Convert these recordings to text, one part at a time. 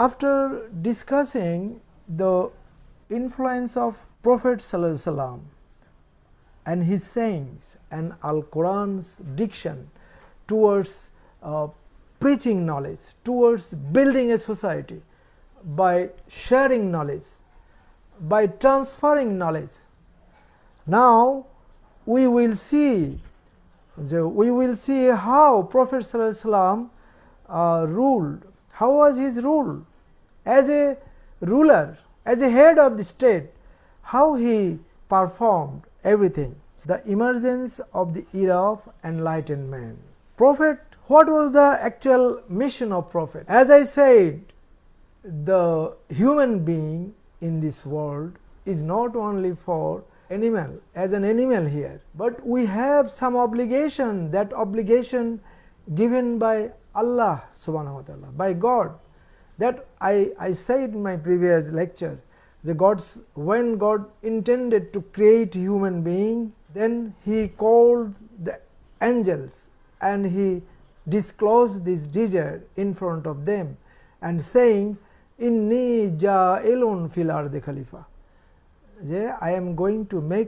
After discussing the influence of Prophet and his sayings and Al Quran's diction towards uh, preaching knowledge, towards building a society by sharing knowledge, by transferring knowledge. Now we will see we will see how Prophet uh, ruled. How was his rule? As a ruler, as a head of the state, how he performed everything. The emergence of the era of enlightened man. Prophet, what was the actual mission of Prophet? As I said, the human being in this world is not only for animal as an animal here but we have some obligation that obligation given by allah subhanahu wa ta'ala by god that i i said in my previous lecture the god's when god intended to create human being then he called the angels and he disclosed this desire in front of them and saying inni ja'ilun fil ardi khalifa যে I am going to make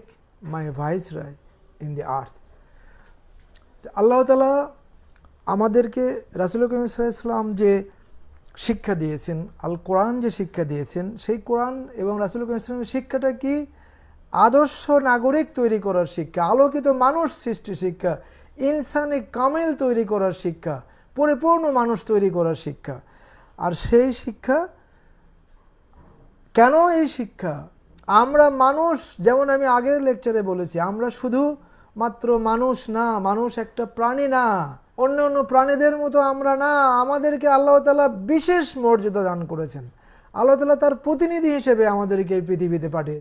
my vice Roy in the আর্থ আল্লাহ তালা আমাদেরকে রাসুল করিম ইসলাম যে শিক্ষা দিয়েছেন, আল কোরআন যে শিক্ষা দিয়েছেন, সেই কোরআন এবং রাসুল ইসলামের শিক্ষাটা কি? আদর্শ নাগরিক তৈরি করার শিক্ষা, আলোকিত মানুষ সৃষ্টি শিক্ষা, ইনসানে কামেল তৈরি করার শিক্ষা, পরিপূর্ণ মানুষ তৈরি করার শিক্ষা। আর সেই শিক্ষা, কেন এই শিক্ষা? আমরা মানুষ, যেমন আমি আগের লেকচারে বলেছি, আমরা শুধু মাত্র মানুষ না, মানুষ একটা প্রাণী না। অন্য অন্য প্রাণীদের মতো আমরা না, আমাদেরকে আল্লাহ তালা বিশেষ মর্যাদা দান করেছেন। আল্লাহ তালা তার প্রতিনিধি হিসেবে আমাদেরকে এই পৃথিবীতে পাঠিয়ে